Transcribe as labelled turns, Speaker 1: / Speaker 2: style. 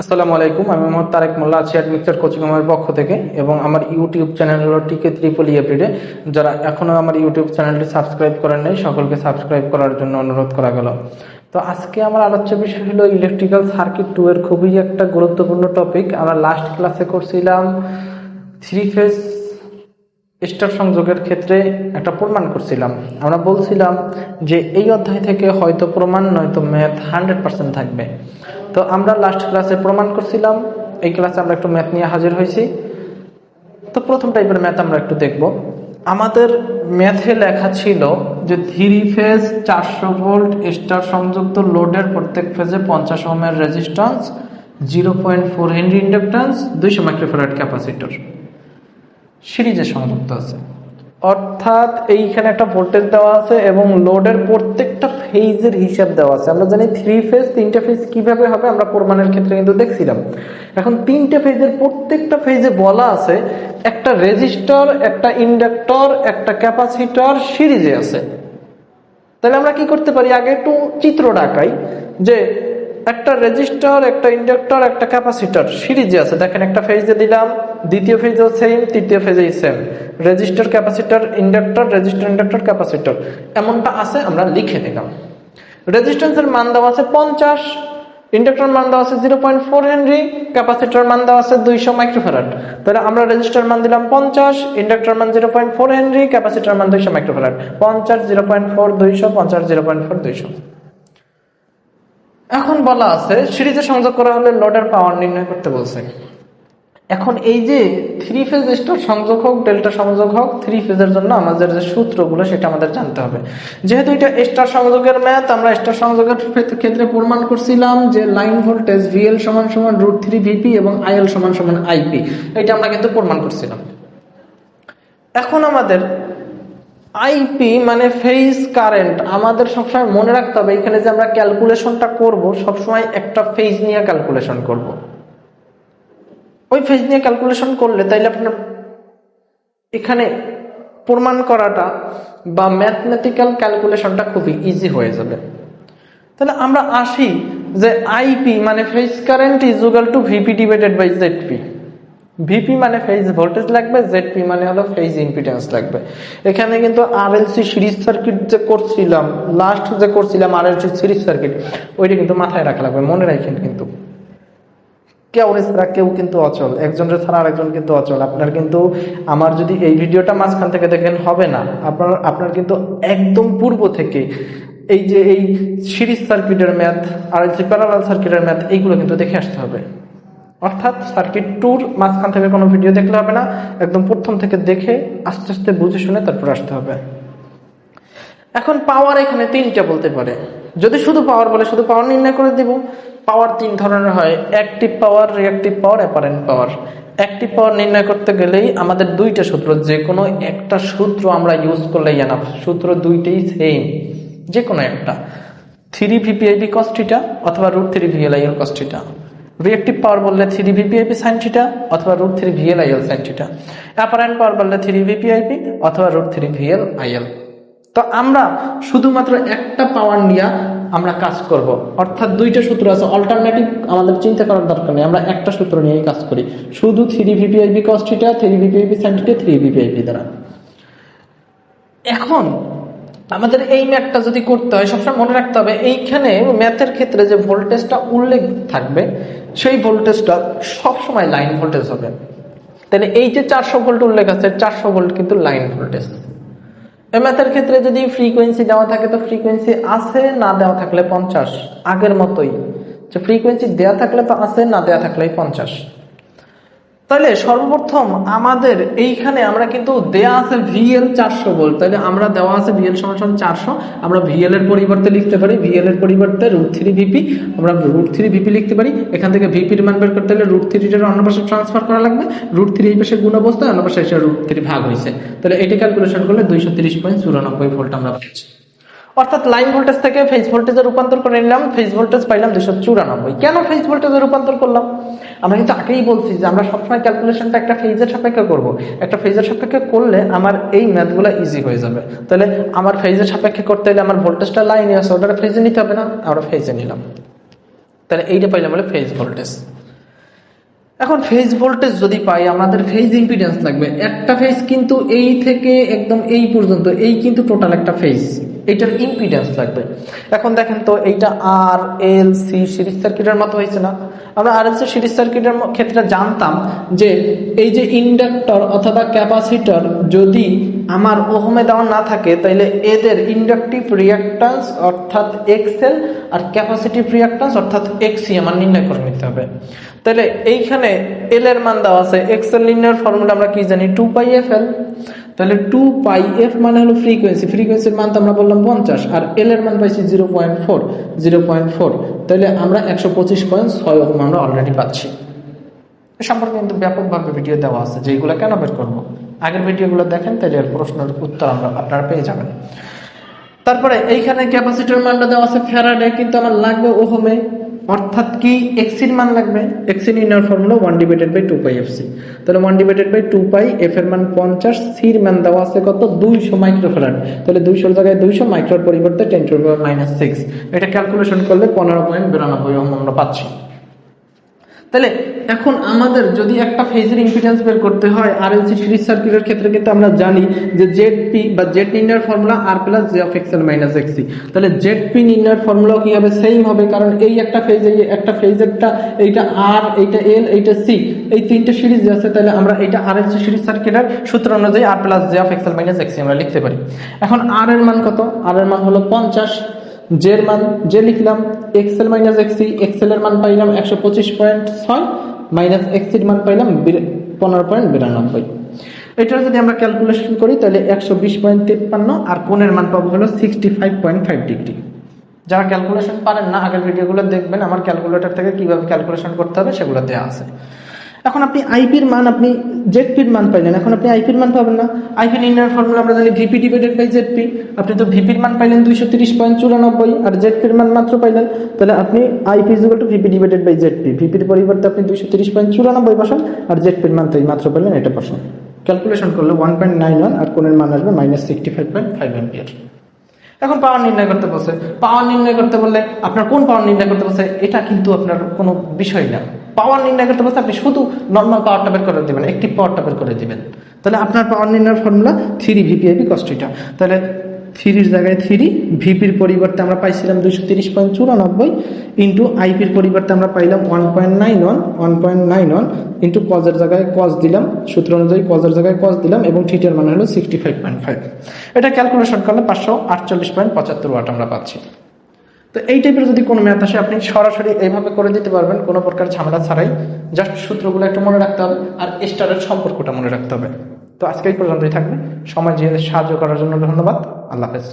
Speaker 1: আসসালামু আলাইকুম, আমি মোহাম্মদ তারেক মোল্লা আছি মিক্সার কোচিং আমার পক্ষ থেকে এবং আমার ইউটিউব চ্যানেল হলো টিকে ত্রিপল এপ্রিডে যারা এখনও আমার ইউটিউব চ্যানেলটি সাবস্ক্রাইব করেন নাই, সকলকে সাবস্ক্রাইব করার জন্য অনুরোধ করা গেল। তো আজকে আমার আলোচ্য বিষয় হলো ইলেকট্রিক্যাল সার্কিট টু এর খুবই একটা গুরুত্বপূর্ণ টপিক আমরা লাস্ট ক্লাসে করছিলাম থ্রি ফেজ স্টার সংযোগের ক্ষেত্রে একটা প্রমাণ করছিলাম। আমরা বলছিলাম যে এই অধ্যায় থেকে হয়তো প্রমাণ, নয়তো ম্যাথ হান্ড্রেড পার্সেন্ট থাকবে। তো আমরা লাস্ট ক্লাসে প্রমাণ করছিলাম। এই ক্লাসে আমরা একটু ম্যাথ নিয়ে হাজির হয়েছি। তো প্রথম টাইপের ম্যাথ আমরা একটু দেখব। আমাদের ম্যাথে লেখা ছিল যে থ্রি ফেজ চারশো ভোল্ট স্টার সংযুক্ত লোডের প্রত্যেক ফেজে পঞ্চাশ ওহমের resistance zero point four henry inductance দুইশো মাইক্রোফেরাট ক্যাপাসিটর সিরিজে সংযুক্ত আছে। অর্থাৎ এইখানে একটা ভোল্টেজ দেওয়া আছে এবং লোডের প্রত্যেকটা ফেজের হিসাব দেওয়া আছে। আমরা জানি থ্রি ফেজ তিনটা ফেজ কীভাবে হবে আমরা প্রমাণের ক্ষেত্রে কিন্তু দেখছিলাম। এখন তিনটা ফেজের প্রত্যেকটা ফেজে বলা আছে, একটা রেজিস্টর একটা ইন্ডাক্টর একটা ক্যাপাসিটর সিরিজে আছে। তাহলে আমরা কি করতে পারি? আগে একটু চিত্র ডাকাই যে একটা রেজিস্টার একটা ইন্ডাক্টর একটা ক্যাপাসিটর সিরিজে আছে। দেখেন একটা ফেজে দিলাম দ্বিতীয় ফেজেও সেম তৃতীয় ফেজেই same resistor capacitor inductor resistor inductor capacitor এমনটা আছে, আমরা লিখে দিলাম রেজিস্ট্যান্সের মান দেওয়া আছে পঞ্চাশ ইন্ডাক্টর মান দেওয়া আছে zero point four henry capacitor মান দেওয়া আছে দুইশো মাইক্রোফেরাট তাহলে আমরা রেজিস্টার মান দিলাম পঞ্চাশ ইন্ডাক্টর মান zero point four henry capacitor মান দুইশো মাইক্রোফেরাট পঞ্চাশ জিরো পয়েন্ট ফোর দুইশো, পঞ্চাশ জিরো পয়েন্ট ফোর দুইশো। এখন বলা আছে সিরিজে সংযোগ করা হলে লোডের পাওয়ার নির্ণয় করতে বলছে। এখন এই যে থ্রি ফেজ স্টার সংযোগ হোক ডেল্টা সংযোগ হোক থ্রি ফেজের জন্য আমাদের যে সূত্রগুলো সেটা আমাদের জানতে হবে। যেহেতু এটা স্টার সংযোগের ম্যাথ আমরা স্টার সংযোগের ক্ষেত্রে প্রমাণ করছিলাম যে লাইন ভোল্টেজ ভিএল সমান সমান রুট থ্রি ভিপি এবং আইএল সমান সমান আইপি এটা আমরা কিন্তু প্রমাণ করছিলাম। এখন আমাদের আইপি মানে ফেজ কারেন্ট আমাদের সবসময় মনে রাখতে হবে, এখানে যে আমরা ক্যালকুলেশনটা করব, সবসময় একটা ফেজ নিয়ে ক্যালকুলেশন করব। ওই ফেজ নিয়ে ক্যালকুলেশন করলে তাইলে আপনার এখানে প্রমাণ করাটা বা ম্যাথমেটিক্যাল ক্যালকুলেশনটা খুবই ইজি হয়ে যাবে। তাহলে আমরা আসি যে আইপি মানে phase current is equal to V P divided by Z P V P মানে ফেজ ভোল্টেজ লাগবে জেডপি মানে হলো ফেজ ইম্পিডেন্স লাগবে। এখানে কিন্তু আর আরএলসি সিরিজ সার্কিট যে করছিলাম লাস্ট যে করছিলাম আর আরএলসি সিরিজ সার্কিট ওইটা কিন্তু মাথায় রাখা লাগবে, মনে রাখেন কিন্তু। কেউ ছাড়া কেউ কিন্তু অচল। একজনের ছাড়া আরেকজন কিন্তু অচল। আপনার কিন্তু, আমার যদি এই ভিডিওটা মাঝখান থেকে দেখেন, হবে না। আপনার আপনার কিন্তু একদম পূর্ব থেকে এই যে এই সিরিজ সার্কিটের ম্যাথ আর যে প্যারালাল সার্কিটের ম্যাথ, এইগুলো কিন্তু দেখে আসতে হবে। অর্থাৎ সার্কিট টুর মাঝখান থেকে কোনো ভিডিও দেখলে হবে না। একদম প্রথম থেকে দেখে, আস্তে আস্তে বুঝে শুনে তারপর আসতে হবে। এখন পাওয়ার এখানে তিনটা বলতে পারে। যদি শুধু পাওয়ার বলে, শুধু পাওয়ার নির্ণয় করে দিব। পাওয়ার তিন ধরনের হয় active power reactive power apparent power active power নির্ণয় করতে গেলেই আমাদের দুইটা সূত্র যে কোনো একটা সূত্র আমরা ইউজ করলেই এনাফ সূত্র দুইটাই সেম যে কোনো একটা three V P I P cos theta অথবা root three V L I L cos theta reactive power বললে three V P I P sine theta অথবা root three V L I L sine apparent power বললে three V P I P অথবা root three V L I L তো আমরা শুধুমাত্র একটা পাওয়ার নিয়ে আমরা কাজ করব। অর্থাৎ দুইটা সূত্র আছে। অল্টারনেটিভ আমাদের চিন্তা করার দরকার নেই। আমরা একটা সূত্র নিয়েই কাজ করি। শুধু three V P I P cos theta three V P I P sine three V P I P দ্বারা। এখন আমাদের এই ম্যাথটা যদি করতে হয়, সবসময় মনে রাখতে হবে, এইখানে ম্যাথের ক্ষেত্রে যে ভোল্টেজটা উল্লেখ থাকবে, সেই ভোল্টেজটা সবসময় লাইন ভোল্টেজ হবে। তাহলে এই যে চারশো ভোল্ট উল্লেখ আছে, চারশো ভোল্ট কিন্তু লাইন ভোল্টেজ। ম্যাথের ক্ষেত্রে যদি ফ্রিকোয়েন্সি দেওয়া থাকে, তো ফ্রিকোয়েন্সি আছে, না দেওয়া থাকলে পঞ্চাশ। আগের মতোই। যে ফ্রিকোয়েন্সি দেওয়া থাকলে তো আছে, না দেওয়া থাকলে পঞ্চাশ। তাহলে সর্বপ্রথম আমাদের এইখানে আমরা কিন্তু দেয়া আছে ভিএল চারশো বল তাহলে আমরা দেওয়া আছে ভিএল সমান চারশো। আমরা ভিএল এর পরিবর্তে লিখতে পারি। ভিএল এর পরিবর্তে রুট থ্রি ভিপি আমরা রুট থ্রি ভিপি লিখতে পারি। এখান থেকে ভিপির মান বের করতে হলে রুট থ্রিটার অন্য পাশে ট্রান্সফার করা লাগবে। রুট থ্রি এই পাশে গুণ অবস্থায় অন্য পাশে রুট থ্রি ভাগ হয়েছে তাহলে এটা ক্যালকুলেশন করলে দুইশো তিরিশ পয়েন্ট চুরানব্বই ভোল্ট আমরা পাচ্ছি অর্থাৎ লাইন ভোল্টেজ থেকে ফেজ ভোল্টেজে রূপান্তর করে নিলাম, ফেজ ভোল্টেজ পাইলাম দুশো চুরানব্বই। কেন ফেজ ভোল্টেজে রূপান্তর করলাম? আমরা কিন্তু আগেই বলছি যে আমরা সবসময় ক্যালকুলেশনটা একটা ফেজের সাপেক্ষে করব। একটা ফেজের সাপেক্ষে করলে আমার এই ম্যাথগুলো ইজি হয়ে যাবে। তাহলে আমার ফেজের সাপেক্ষে করতে হলে আমার ভোল্টেজটা লাইনে আছে ওটা ফেজে নিতে হবে না, আমরা ফেজে নিলাম। তাহলে এইটা পাইলাম বলে ফেজ ভোল্টেজ। এখন ফেজ ভোল্টেজ যদি পাই, আমাদের ফেজ ইম্পিডেন্স লাগবে। একটা ফেজ কিন্তু এই থেকে একদম এই পর্যন্ত, এই কিন্তু টোটাল একটা ফেজ এটার ইম্পিডেন্স লাগবে। এখন দেখেন তো এইটা আর এল সি সিরিজ সার্কিটের মতো হয়েছে না? আমরা আর এল সি সিরিজ সার্কিটের ক্ষেত্রে জানতাম যে এই যে ইন্ডাক্টর অথবা ক্যাপাসিটর যদি আমার ওহমে দেওয়া না থাকে তাহলে এদের ইন্ডাকটিভ রিয়াক্টান্স অর্থাৎ এক্সেল আর ক্যাপাসিটিভ রিয়াক্টান্স অর্থাৎ এক্সি আমার নির্ণয় করে নিতে হবে। তাহলে এইখানে এল এর মান দেওয়া আছে এক্সেল নির্ণয়ের ফর্মুলা আমরা কি জানি? টু পাই এফ এল তাহলে টু পাই এফ মানে হলো ফ্রিকোয়েন্সি ফ্রিকোয়েন্সির মান তো আমরা বললাম পঞ্চাশ, আর এল এর মান পাইছি zero point four zero point four তাহলে আমরা একশো পঁচিশ পয়েন্ট ছয় ওহম আমরা অলরেডি পাচ্ছি। এ সম্পর্কে কিন্তু ব্যাপকভাবে ভিডিও দেওয়া আছে, যে এইগুলো কেন বের করব? আগের ভিডিওগুলো দেখেন, তাহলে এর প্রশ্নের উত্তর আমরা আপনারা পেয়ে যাবেন। তারপরে এইখানে ক্যাপাসিটর মানটা দেওয়া আছে ফ্যারাডে কিন্তু আমার লাগবে ওহমে। অর্থাৎ কি এক্স এক্সির মান লাগবে? এক্সির inner formula one divided by two pi F C তাহলে one divided by two pi F এর মান পঞ্চাশ সির মান দেওয়া আছে কত? দুইশো মাইক্রোফ্যারাড তাহলে দুইশোর জায়গায় দুইশো মাইক্রোর পরিবর্তে টেন টু মাইনাস সিক্স এটা ক্যালকুলেশন করলে পনেরো পয়েন্ট বিরানব্বই ওহম আমরা পাচ্ছি। তাহলে এখন আমাদের যদি একটা ফেজের ইম্পিডেন্স বের করতে হয় আর এলসি সিরিজ সার্কিটের ক্ষেত্রে কিন্তু আমরা জানি যে জেড পি বা জেড নির্ণয়ের formula R plus J of X L minus X C তাহলে জেড পি নির্ণয়ের ফর্মুলাও কি হবে সেম হবে? কারণ এই একটা ফেজ এই একটা ফেজেরটা এইটা আর এইটা এল এইটা সি এই তিনটে সিরিজ যে আছে, তাহলে আমরা এইটা আর এলসি সিরিজ সার্কিটের সূত্র অনুযায়ী R plus J of X L minus X C আমরা লিখতে পারি। এখন আর এর মান কত? আর এর মান হলো পঞ্চাশ। জের মান যে লিখলাম এক্সেল মাইনাস এক্সি এক্সেল এর মান পাইলাম একশো পঁচিশ পয়েন্ট ছয় মাইনাস এক্সির মান পাইলাম পনেরো পয়েন্ট বিরানব্বই। এটার যদি আমরা ক্যালকুলেশন করি, তাহলে একশো বিশ পয়েন্ট তিপ্পান্ন আর কোণের মান পাবো হলো sixty five point five degree যারা ক্যালকুলেশন পারেন না, আগের ভিডিওগুলো দেখবেন, আমার ক্যালকুলেটর থেকে কীভাবে ক্যালকুলেশন করতে হবে সেগুলো দেওয়া আছে। এখন আপনি আইপির মান আপনি জেডপির মান পাইলেন। এখন আপনি আইপির মান পাবেন না। আইপি নির্ণয়ের ফর্মুলা আমরা জানি ভিপি ডিভাইডেড বাই জেডপি আপনি তো ভিপির মান পাইলেন দুইশো তিরিশ পয়েন্ট চুরানব্বই, আর জেডপির মান মাত্র পাইলেন, তাহলে আপনি I P is to V P divided by Z P ভিপির পরিবর্তে আপনি দুইশো তিরিশ পয়েন্ট চুরানব্বই বসান আর জেডপির মান তো এই মাত্র পাইলেন এটা বসান ক্যালকুলেশন করলে ওয়ান পয়েন্ট নাইন ওয়ান আর কোণের মান আসবে minus sixty five point five ampere এখন পাওয়ার নির্ণয় করতে বসে পাওয়ার নির্ণয় করতে বললে আপনার কোন পাওয়ার নির্ণয় করতে বলছে, এটা কিন্তু আপনার কোনো বিষয় না। পাওয়ার নির্ণয় করতে বসে আপনি শুধু নর্মাল পাওয়ারটা বের করে দিবেন, একটি পাওয়ারটা বের করে দিবেন। তাহলে আপনার পাওয়ার নির্ণয়ের ফর্মুলা থ্রি ভিপিআইপি কস্টিটা তাহলে থ্রির জায়গায় থ্রি ভিপির পরিবর্তে আমরা পাইছিলাম দুইশো তিরিশ পয়েন্ট চুরানব্বই ইন্টু আইপির পরিবর্তে আমরা পাইলাম one point nine one one point nine one into কজের জায়গায় কজ দিলাম, সূত্র অনুযায়ী কজের জায়গায় কজ দিলাম এবং থিটার মান হলো সিক্সটি ফাইভ পয়েন্ট ফাইভ এটা ক্যালকুলেশন করলে পাঁচশো আটচল্লিশ পয়েন্ট পঁচাত্তর ওয়াট আমরা পাচ্ছি। তো এই টাইপের যদি কোনো ম্যাথ আসে, আপনি সরাসরি এইভাবে করে দিতে পারবেন, কোনো প্রকার ঝামেলা ছাড়াই। জাস্ট সূত্রগুলো একটু মনে রাখতে হবে আর স্টারের সম্পর্কটা মনে রাখতে হবে। তো আজকে এই পর্যন্তই থাকবে। সময় দিয়ে সাহায্য করার জন্য ধন্যবাদ। আল্লাহ হাফেজ।